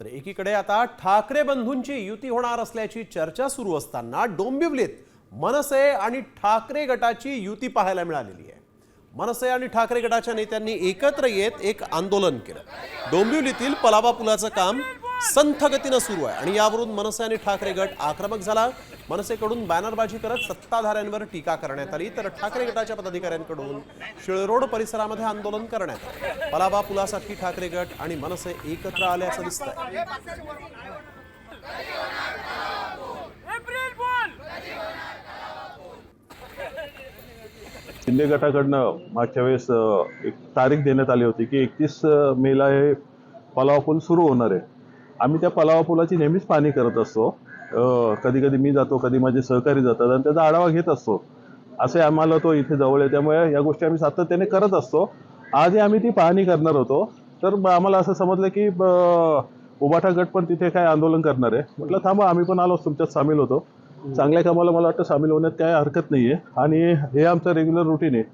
तर एकीकडे आता ठाकरे बंधूंची युती होणार असल्याची चर्चा सुरू असताना डोंबिवलीत मनसे आणि ठाकरे गटाची युती पाहायला मिळालेली आहे. मनसे आणि ठाकरे गटाच्या नेत्यांनी एकत्र येत एक आंदोलन केलं. डोंबिवलीतील पलावा पुलाचं काम संथ गतीनं सुरू आहे. आणि यावरून मनसे आणि ठाकरे गट आक्रमक झाला. मनसेकडून बॅनरबाजी करत सत्ताधाऱ्यांवर टीका करण्यात आली. तर ठाकरे गटाच्या पदाधिकाऱ्यांकडून शिळरोड परिसरामध्ये आंदोलन करण्यात आलं. पलाबा पुलासाठी ठाकरे गट आणि मनसे एकत्र आल्याचं दिसतंय. शिंदे गटाकडनं मागच्या वेळेस एक तारीख देण्यात आली होती की एकतीस मेला हे पलावा पूल सुरू होणार आहे. आम्ही त्या पलावा पुलाची नेहमीच पाहणी करत असतो. कधी कधी मी जातो कधी माझे सहकारी जातात आणि त्याचा आढावा घेत असतो. असे आम्हाला तो इथे जवळ आहे त्यामुळे या गोष्टी आम्ही सातत्याने करत असतो. आजही आम्ही ती पाहणी करणार होतो. तर आम्हाला असं समजलं की ब- उबाठा गट पण तिथे काय आंदोलन करणार आहे. म्हटलं थांबा आम्ही पण आलो तुमच्यात सामील होतो. चांगल्या कामाला मला वाटतं सामील होण्यात काय हरकत नाही आहे आणि हे आमचं रेग्युलर रुटीन आहे.